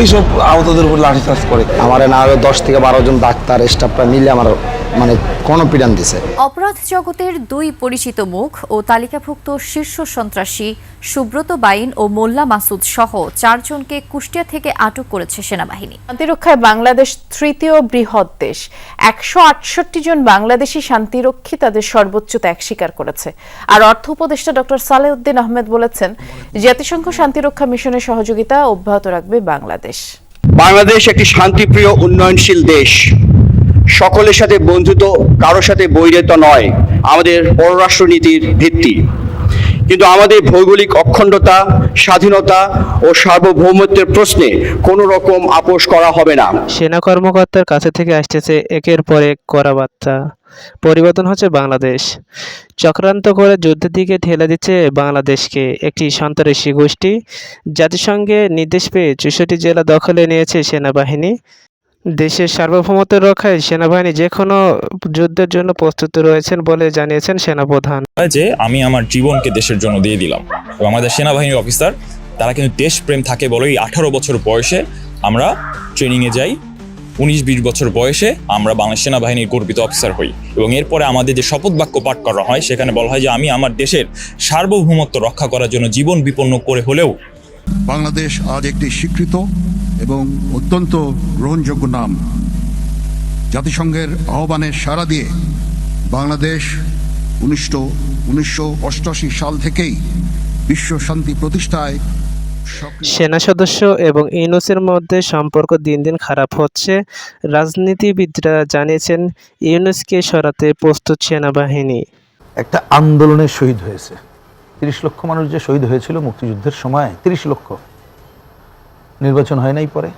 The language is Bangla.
পুলিশও আহতদের উপর লাঠিচার্জ করে। আমার না দশ থেকে বারো জন ডাক্তার স্টাফরা মিলে আমার মানে গণপিডান দিছে। অপরাধ জগতের দুই পরিচিত মুখ ও তালিকাভুক্ত শীর্ষ সন্ত্রাসী সুব্রত বাইন ও মোল্লা মাসুদ সহ চারজনকে কুষ্টিয়া থেকে আটক করেছে সেনাবাহিনী। শান্তিরক্ষায় বাংলাদেশ তৃতীয় বৃহৎ দেশ। একশো আটষট্টি জন বাংলাদেশি শান্তিরক্ষী তাদের সর্বোচ্চ ত্যাগ স্বীকার করেছে। আর অর্থ উপদেষ্টা ডক্টর সালেউদ্দিন আহমেদ বলেছেন জাতিসংঘ শান্তিরক্ষা মিশনের সহযোগিতা অব্যাহত রাখবে বাংলাদেশ। বাংলাদেশ একটি শান্তিপ্রিয় উন্নয়নশীল দেশ। সকলের সাথে বন্ধুত্ব, কারোর সাথে বৈরিতা নয়। আমাদের পররাষ্ট্রনীতির ভিত্তি। কিন্তু আমাদের ভৌগোলিক অখণ্ডতা, স্বাধীনতা ও সার্বভৌমত্বের প্রশ্নে কোনো রকম আপোষ করা হবে না। সেনা কর্মকর্তার কাছে থেকে আসতেছে একের পর এক করা বার্তা। পরিবর্তন হচ্ছে বাংলাদেশ। চক্রান্ত করে যুদ্ধের দিকে ঠেলে দিচ্ছে বাংলাদেশকে। একটি সন্ত্রাসী গোষ্ঠী জাতিসংঘে নির্দেশ পেয়ে চৌষট্টি জেলা দখলে নিয়েছে সেনাবাহিনী। দেশের সার্বভৌমত্ব রক্ষায় সেনাবাহিনী যে কোনো যুদ্ধের জন্য প্রস্তুত রয়েছেন বলে জানিয়েছেন সেনাপ্রধান। যে আমি আমার জীবনকে দেশের জন্য দিয়ে দিলাম। এবং আমাদের সেনাবাহিনীর অফিসার, তারা কিন্তু দেশপ্রেম থাকে বলেই আঠারো বছর বয়সে আমরা ট্রেনিংয়ে যাই। উনিশ বিশ বছর বয়সে আমরা বাংলাদেশ সেনাবাহিনীর গর্বিত অফিসার হই। এবং এরপরে আমাদের যে শপথ বাক্য পাঠ করা হয়, সেখানে বলা হয় যে আমি আমার দেশের সার্বভৌমত্ব রক্ষা করার জন্য জীবন বিপন্ন করে হলেও বাংলাদেশ আজ একটি স্বীকৃত এবং অত্যন্ত গ্রহণযোগ্য নাম। জাতিসংঘের আহ্বানের সাড়া দিয়ে বাংলাদেশ উনিশশো উনিশশো সাল থেকেই বিশ্ব শান্তি প্রতিষ্ঠায় সেনা সদস্য এবং ইউনুসের মধ্যে সম্পর্ক দিন দিন খারাপ হচ্ছে। রাজনীতিবিদরা জানিয়েছেন ইউনুসকে সরাতে প্রস্তুত সেনাবাহিনী। একটা আন্দোলনে শহীদ হয়েছে। তিরিশ লক্ষ মানুষ যে শহীদ হয়েছিল মুক্তিযুদ্ধের সময় তিরিশ লক্ষ। নির্বাচন হয় নাই পরে।